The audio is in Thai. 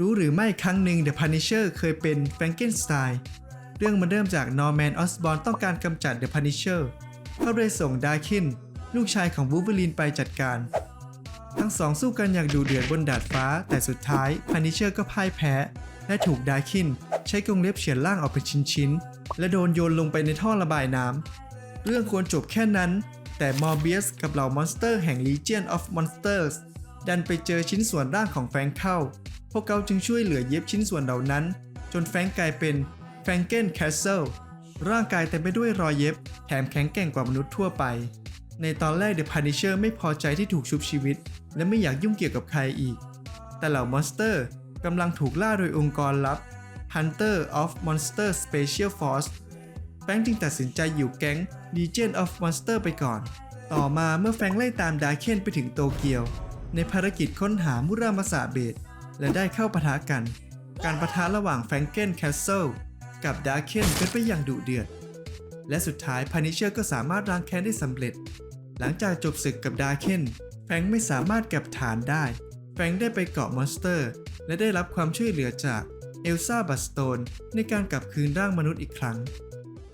รู้หรือไม่ครั้งหนึ่ง The Punisher เคยเป็นแฟรงเกนสไตน์เรื่องมันเริ่มจากนอร์แมนออสบอ n ต้องการกำจัด The Punisher เขาเลยส่งดาคินลูกชายของวู l เวอรีนไปจัดการ ทั้งสองสู้กันอย่างดูเดือดบนดาดฟ้า แต่สุดท้ายพันิเชอร์ก็พ่ายแพ้ และถูกดาคินใช้กรงเล็บเฉือนร่างออกเป็นชิ้นๆ และโดนโยนลงไปในท่อระบายน้ำ เรื่องควรจบแค่นั้น แต่มอร์เบียสกับเหล่ามอนสเตอร์แห่ง Legion of Monsters ดันไปเจอชิ้นส่วนร่างของแฟรงเข้า พวกเขาจึงช่วยเหลือเย็บชิ้นส่วนเหล่านั้น จนแฟรงกลายเป็นแฟรงเกนแคสเซิลร่างกายเต็มไปด้วยรอยเย็บ แถมแข็งแกร่งกว่ามนุษย์ทั่วไป ในตอนแรก The Punisher ไม่พอใจที่ถูกชุบชีวิต และไม่อยากยุ่งเกี่ยวกับใครอีก แต่เหล่ามอนสเตอร์กำลังถูกล่าโดยองค์กรลับ Hunter of Monster Special Force แฟงค์จึงตัดสินใจอยู่แก๊ง Legion of Monster ไปก่อน ต่อมาเมื่อแฟงไล่ตามดาเคนไปถึงโตเกียว ในภารกิจค้นหามุรามาสาเบต และได้เข้าปะทะกัน การปะทะระหว่างแฟรงเกนแคสเซิลกับดาเคนเป็นไปอย่างดุเดือด และสุดท้ายพานิเชอร์ก็สามารถล้างแค้นได้สำเร็จ หลังจากจบศึกกับดาเคนแฟรงไม่สามารถกลับฐานได้ แฟรงได้ไปเกาะมอนสเตอร์ และได้รับความช่วยเหลือจากเอลซ่าบัสโตนในการกลับคืนร่างมนุษย์อีกครั้ง